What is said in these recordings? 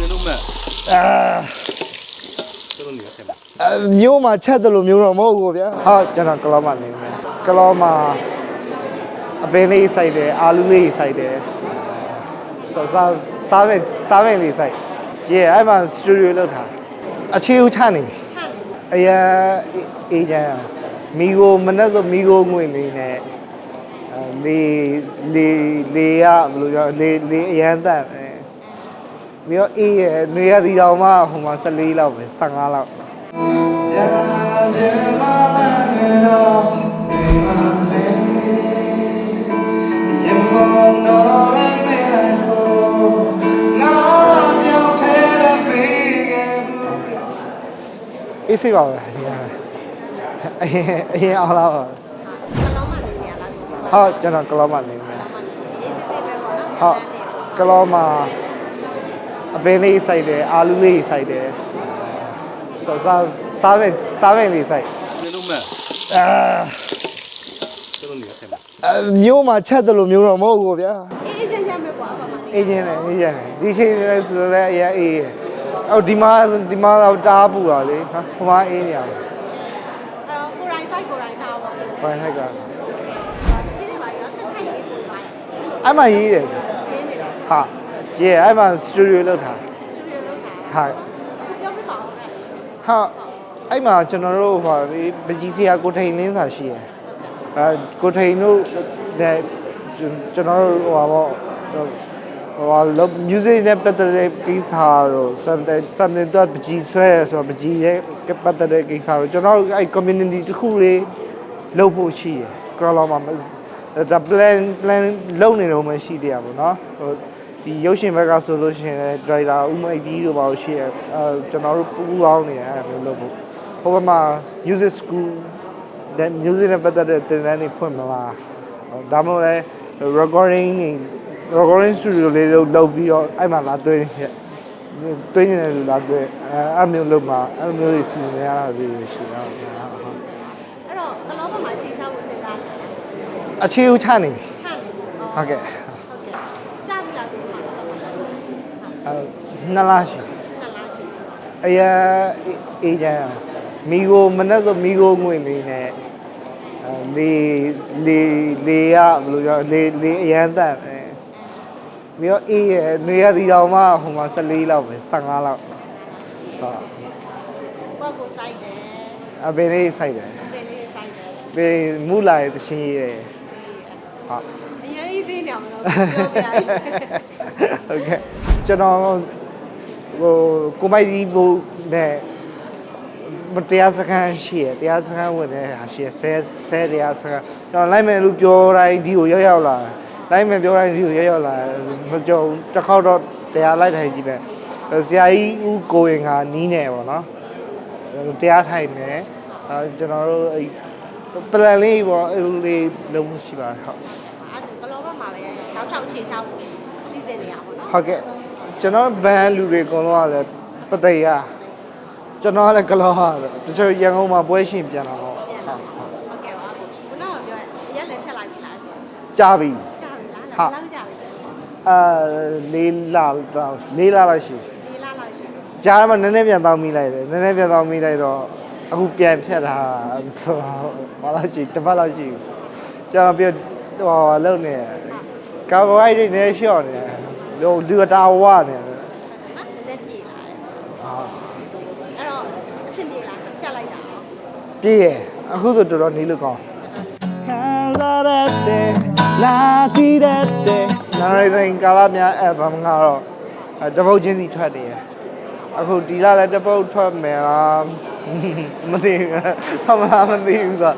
နင်တို့မဲ့အာတို့လိုနေရဆက်မှာအမျိုးမှာချက်တယ်လို့မျိုးတော့မဟုတ်ဘူးဗျာဟုတ်ကျွန်တော်ကလောမနေမယ်ကလောမအပင်လေးစိုက်တယ်အာလူလေးစိုက်တယ်စားစားစားမယ်စားမယ်လေးစိုက်ရေအဲ့မှာစတူဒီယိုလောက်ထားအခြေဦးချနေပြီအရာအေဂျင့်မီကိုမနေ့ဆိုမီကိုငွေလေးနဲ့အဲလေလေလေရဘယ်လိုပြောလေလေအရန်တတ်တယ် ပြီးတော့အေးရနေရဒီတော်မှဟိုမှာ14လောက်ပဲ15လောက်အေးစိပါပဲအရင်အရင်အရင်အောင်လာပါကလောင်းမှနေရလားဟုတ်ဟုတ်ကျွန်တော်ကလောမနေမယ်စစ်စစ်ပဲပေါ့နော်ဟုတ်ကလောမ အပင်လေးစိုက်တယ်အာလူလေးစိုက်တယ်စားစားစားမယ်စားမယ်လေးစိုက်နင်တို့မဲ့အာတို့လိုနေရဆက်မှာအမျိုးမှာချက်တယ်လို့မျိုးတော့မဟုတ်ဘူးဗျာအေးအေးချမ်းချမ်းပဲပေါ့အမမအဲ့အေးချင်းတယ်အေးချင်းတယ်ဒီချိန်လည်းဆိုလည်းအရင်အေးရအော်ဒီမှာဒီမှာတော့တားပူတာလေဟာဟိုမှာအေးနေရတယ်တော့ကိုရိုင်းဖိုက်ကိုရိုင်းသားပေါ့တဘိုင်းထိုက်ကချင်းတွေပါရောတက်ခိုက်ရေးကိုပါအဲ့မှာရေးတယ်ရင်းနေတယ်ဟာ ရေးအဲ့မှာစတူဒီယိုလောက်ထားစတူဒီယိုလောက်ထားဟာအခုပြောပြပါဦးမယ်ဟာအဲ့မှာကျွန်တော်တို့ဟိုပကြီးဆရာကိုထိန်လင်းစာရှိရယ်အဲကိုထိန်တို့ကျွန်တော်တို့ဟိုပါဟိုလော music နဲ့ပတ်သက်တဲ့ကိစ္စတော့ something something တော့ပကြီးဆွဲဆိုတော့ပကြီးရဲ့ပတ်သက်တဲ့ကိစ္စတော့ကျွန်တော်တို့အဲ့ community တစ်ခုလေးလုပ်ဖို့ရှိရယ် crawler မှာ the plan plan လုပ်နေတော့မှရှိတရားပေါ့နော်ဟို ဒီရုပ်ရှင်ဘက်ကဆိုလို့ရှိရင်လည်း driver ဥမိတ်ပြီးတော့ပါလို့ရှိရယ်အဲကျွန်တော်တို့ပူပူအောင်နေရတယ်မျိုးလုပ်ဖို့ဟိုဘက်မှာ music school တဲ့ music နဲ့ပတ်သက်တဲ့သင်တန်းတွေဖွင့်မလားဒါမှမဟုတ်လည်း recording တွေ recording studio လေးလုပ်လုပ်ပြီးတော့အဲ့မှာလာသွင်းရသွင်းနေတယ်လို့လာသွင်းအဲအဲ့မျိုးလုပ်မှာအဲ့မျိုးတွေစီစဉ်ရတာတွေရှိတာဟုတ်အဲ့တော့ကလောင်းမှာချိန်ချဖို့စဉ်းစားတယ်အခြေဦးချနေပြီချနေပြီဟုတ်ကဲ့ဟုတ်ကဲ့ကြားပြီလားဒီမှာ အဲ နှစ်လားရှိနှစ်လားရှိအရာအေဂျင့်မီကိုမနေ့ဆိုမီကိုငွေလေးနဲ့အဲလေလေလေရဘယ်လိုပြောလေလေအရန်တတ်တယ်ပြီးတော့အေးရနေရဒီတော်မှဟိုမှာ14လောက်ပဲ15လောက်ဆိုပေါ့ကိုစိုက်တယ်အပင်လေးစိုက်တယ်တယ်လေးစိုက်တယ်ပြီးမူလာရဲ့တချင်းရေးတယ်ဟာအရင်အေးသေးနေအောင်လို့ပြောပြရတယ်ဟုတ်ကဲ့ကျွန်တော် ဟိုကိုမိုက်ဒီဘူနဲ့မတရားစခန်းရှိရတရားစခန်းဝင်တဲ့ဟာရှိရဆဲဆဲတရားစခန်းကျွန်တော်လိုက်မယ်လို့ပြောတိုင်းဒီကိုရောက်ရောက်လာလိုက်မယ်ပြောတိုင်းဒီကိုရောက်ရောက်လာမကြုံတစ်ခေါက်တော့တရားလိုက်ထိုင်ကြည့်ပဲဆရာကြီးဦးကိုရင်ကနီးနေပါတော့တရားထိုင်မယ်အဲကျွန်တော်တို့အဲ့ပလန်လေးပေါ့အဲ့လိုလေးလုံးဝရှိပါတယ်ဟုတ်အဲ့ဒါကလောဘမှာပဲတောက်ချောက်ခြေချောက်စီစဉ်နေရပါတော့ဟုတ်ကဲ့ ကျွန်တော်ဘန်လူတွေအကုန်လုံးကလည်းပသိရကျွန်တော်ကလည်းဂလောဟာတချို့ရန်ကုန်မှာပွဲရှင်ပြန်လာတော့ပြန်လာဟုတ်ကဲ့ပါခုနကပြောရက်လည်းဖြတ်လိုက်ပြီလားကြာပြီကြာပြီလားဟုတ်လောက်ကြာပြီအာလေးလာတော့လေးလာလောက်ရှိဒီလားလောက်ရှိကြာတော့မှနည်းနည်းပြန်တောင်းမိလိုက်တယ်နည်းနည်းပြန်တောင်းမိလိုက်တော့အခုပြန်ဖြတ်တာဆိုတော့ဘာလို့ရှိတစ်ပတ်လောက်ရှိကျွန်တော်ပြောဟိုလုံနေကာဘိုဟိုက်ဒရိတ်နဲ့ရှော့နေတယ် လူလူတာဝနေတယ်နော်နည်းနည်းပြေလာတယ်အာအဲ့တော့အဆင်ပြေလားဖြတ်လိုက်တာပြည့်ရဲ့အခုဆိုတော်တော်နေလို့ကောင်းခံစားရတဲ့လာကြည့်တဲ့နာရီတိုင်းကာလာများအဘမ်ကတော့အဲတပုတ်ချင်းစီထွက်နေရအခုဒီလာလည်းတပုတ်ထွက်မယ်လားမသိဘူးဘာမှမသိဘူးဆို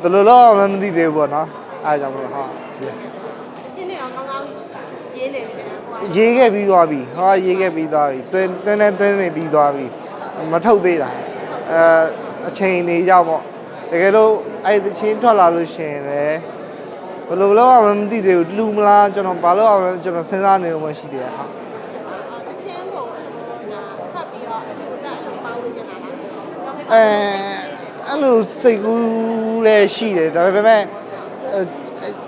ဘယ်လိုလုပ်အောင်လဲမသိသေးဘူးပေါ့နော်အဲဒါကြောင့်မလို့ဟာအချင်းတွေအောင်ကောင်းကောင်း ရေးနေပြီလားဟိုကရေးခဲ့ပြီးသွားပြီဟာရေးခဲ့ပြီးသွားပြီတွင်းတွင်းနဲ့တွင်းနေပြီးသွားပြီမထုတ်သေးတာအဲအချိန်နေရောက်ပေါ့တကယ်လို့အဲ့ဒီချင်းထွက်လာလို့ရှိရင်လည်းဘယ်လိုလုပ်အောင်လဲမသိသေးဘူးလူမလားကျွန်တော်ဘာလို့အောင်လဲကျွန်တော်စဉ်းစားနေလို့မရှိသေးတာဟာအချင်းကိုအဲ့လိုနာဖတ်ပြီးတော့အဲ့လိုတက်အဲ့လိုပါဝင်နေတာလားအဲအဲ့လိုစိတ်ကူးလည်းရှိတယ်ဒါပေမဲ့အဲ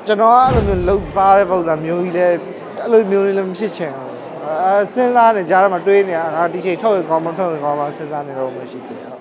ကျွန်တော်ကအဲ့လိုမျိုးလှုပ်သားတဲ့ပုံစံမျိုးကြီးလည်း အဲ့လိုမျိုးလေးလည်းမဖြစ်ချင်ဘူးအဲစဉ်းစားနေကြားထဲမှာတွေးနေတာငါဒီချိန်ထုတ်ရင်ကောင်းမထုတ်ရင်ကောင်းမစဉ်းစားနေတော့မရှိသေးဘူး